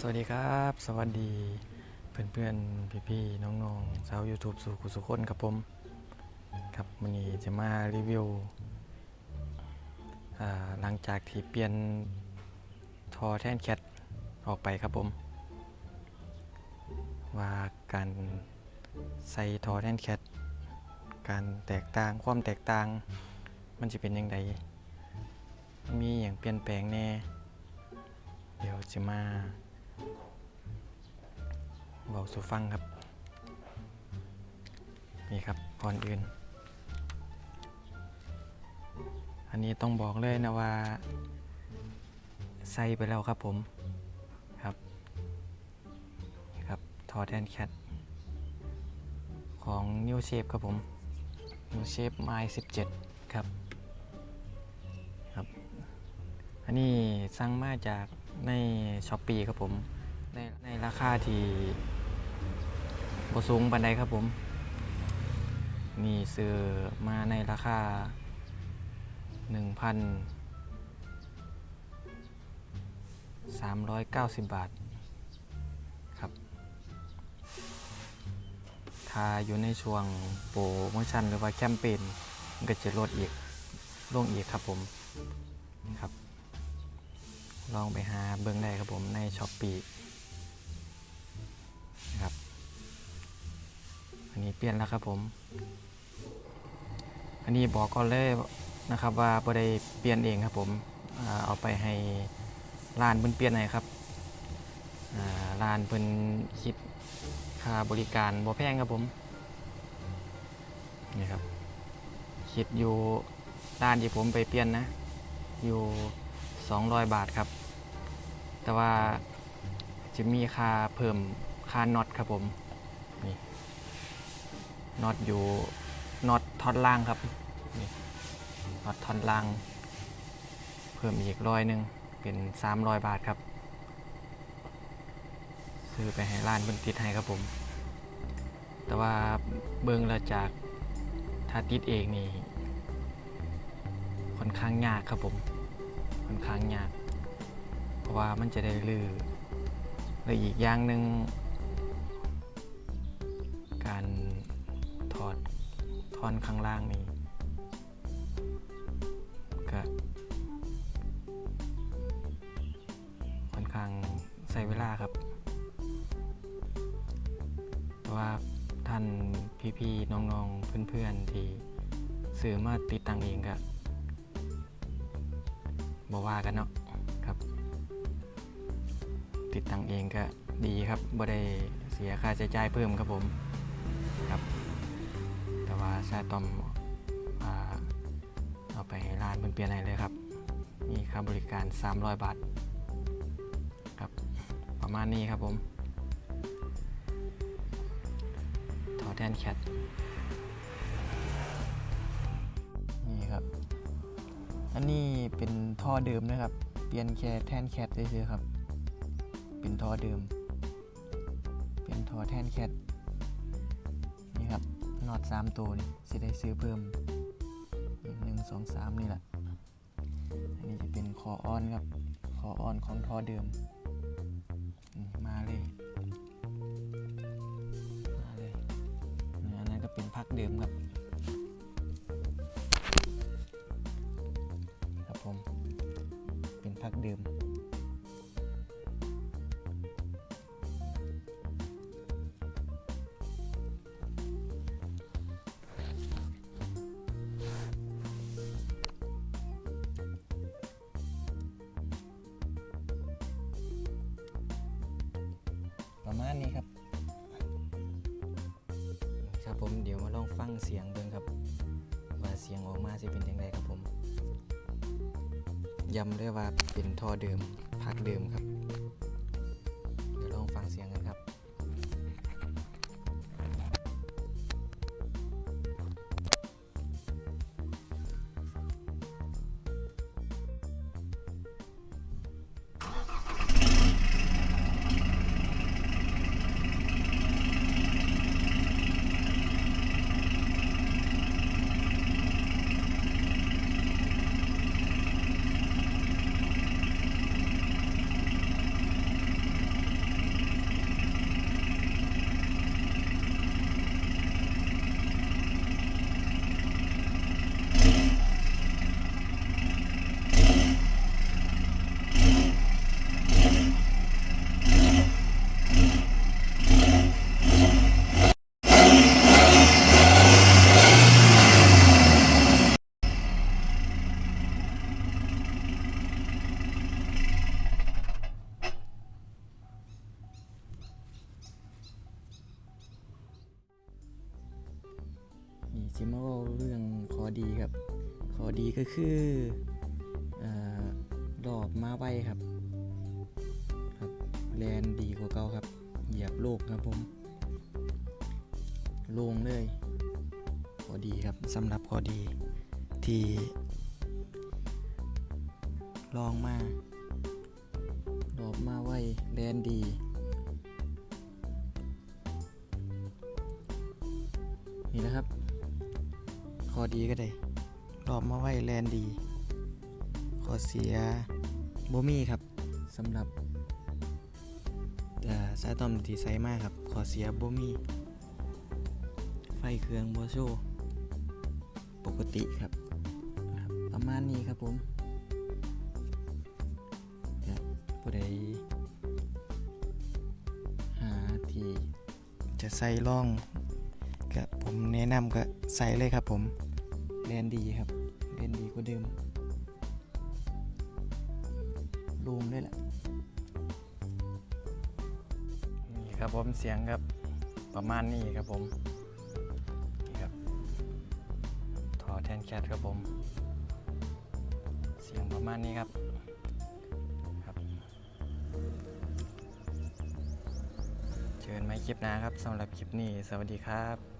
สวัสดีครับ สวัสดีเพื่อนเพื่อนพี่พี่ๆน้องๆชาว YouTube สู่กุสุคนครับผม ครับวันนี้จะมารีวิวหลังจากที่เปลี่ยนทอแท่นแคทออกไปครับผม ว่าการใส่ทอแท่นแคทการแตกต่างความแตกต่าง มันจะเป็นยังไงมีอย่างเปลี่ยนแปลงแน่ เดี๋ยวจะมา บอกสู่ฟังครับ นี่ครับก่อนอื่น อันนี้ต้องบอกเลยนะว่า ใส่ไปแล้วครับผมครับนี่ครับทอแทนแคทของ New Shape ครับผม New Shape My 17 ครับครับ อันนี้สั่งมาจากในช้อปปีครับผม ราคาที่บสูงบันไดครับผมนี่ซื้อมาในราคา 1,390 บาทครับ ถ้าอยู่ในช่วงโปรโมชั่นหรือว่าแคมเปญมันก็จะลดอีกลงอีกครับผมครับ ลองไปหาเบิ้งได้ครับผมในช้อปปี้ นี้เปลี่ยนแล้วครับผม อันนี้บอกก่อนเลยนะครับว่าบ่ได้เปลี่ยนเองครับผมเอาไปให้ร้านเพิ่นเปลี่ยนให้ครับอ่าร้านเพิ่นคิดค่าบริการบ่แพงครับผมนี่ครับคิดอยู่ร้านที่ผมไปเปลี่ยนนะ อยู่ 200 บาทครับ แต่ว่าจะมีค่าเพิ่มค่าน็อตครับผมนี่ น็อตอยู่น็อตท่อนล่างครับนี่น็อตท่อนล่าง เพิ่มอีกร้อยหนึ่งเป็น 300 บาทครับ ซื้อไปให้ร้านเพิ่นติดให้ครับผม แต่ว่าเบิ่งล้วจากถ้าติดเองนี่ค่อนข้างยากครับผมค่อนข้างยาก เพราะว่ามันจะได้ลือและอีกอย่างหนึ่งการ ถอดท่อนข้างล่างนี่ก็ค่อนข้างใช้เวลาครับเพราะว่าท่านพี่ๆน้องๆเพื่อนๆที่ซื้อมาติดตั้งเองก็บอว่ากันเนาะครับ ติดตั้งเองก็ดีครับบ่ได้เสียค่าใช้จ่ายเพิ่มครับผม ซาตอมเอาไปร้านเพิ่นเปลี่ยนให้เลยครับ มีค่าบริการ 300 บาทครับประมาณนี้ครับผมทอแทนแคทนี่ครับ อันนี้เป็นท่อเดิมนะครับ เปลี่ยนแค่แทนแคทเฉยๆครับ เป็นท่อเดิม เป็นท่อแทนแคท นอดสามตัวนี่สิได้ซื้อเพิ่มหนึ่งสองสามนี่แหละ อันนี้จะเป็นคอออนครับ คอออนของท่อเดิม ประมาณนี้ครับ ครับผมเดี๋ยวมาลองฟังเสียงเบิ่งครับ ว่าเสียงออกมาจะเป็นยังไงครับผมย้ำด้วยว่าเป็นท่อเดิมพักเดิมครับ จิมาเว่าเรื่องข้อดีครับข้อดีก็คือเอ่อบมาไวครับครับแลนดีกว่าเก่าครับ เหยียบโลกครับผมลงเลยข้อดีครับสำหรับข้อดีที่ลองมารอบมาไวแลนดีนี่นะครับ อดีก็ได้รอบมาไว้แลนดี ขอเสียโบมี่ครับสำหรับอ่สายตอมที่ใส่มากครับ ขอเสียโบมี่ ไฟเครื่องโบโชปกติครับ ประมาณนี้ครับผมครับผู้ใดหาที่จะใส่ล่องก็ผมแนะนำก็ใส่เลยครับผม เรียนดีครับเรียนดีกว่าเดิมรูมด้วยแหละนี่ครับผมเสียงครับประมาณนี้ครับผมนี่ครับทอแทนแคทครับผม เสียงประมาณนี้ครับครับเจอกันใหม่คลิปน้าครับสำหรับคลิปนี้ สวัสดีครับ